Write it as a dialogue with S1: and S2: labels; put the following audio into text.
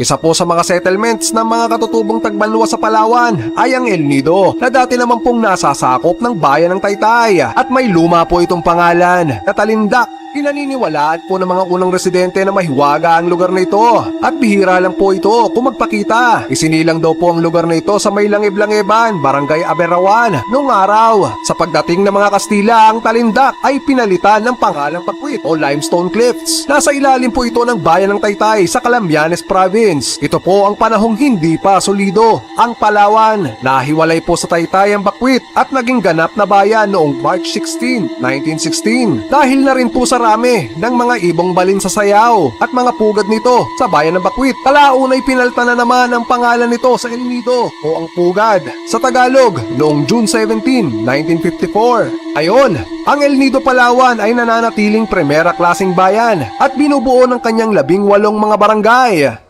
S1: Isa po sa mga settlements ng mga katutubong tagbanwa sa Palawan ay ang El Nido na dati naman pong nasasakop ng bayan ng Taytay at may luma po itong pangalan na Talindak. Pinaniniwalaan po ng mga unang residente na mahiwaga ang lugar na ito at bihira lang po ito kung magpakita. Isinilang daw po ang lugar na ito sa may langib-langiban, barangay Aberawan, noong araw. Sa pagdating ng mga Kastila, ang Talindak ay pinalitan ng pangalang Pakwit o Limestone Cliffs. Nasa ilalim po ito ng bayan ng Taytay sa Calambianes Province. Ito po ang panahong hindi pa solido. Ang Palawan, nahiwalay po sa Taytay ang Bakwit at naging ganap na bayan noong March 16, 1916. Dahil na rin po sa rami ng mga ibong balin sa sayaw at mga pugad nito sa bayan ng Bakwit. Kalaunay pinalta na naman ang pangalan nito sa El Nido o ang pugad sa Tagalog noong June 17, 1954. Ayon, ang El Nido Palawan ay nananatiling primera klasing bayan at binubuo ng kanyang labing walong mga barangay.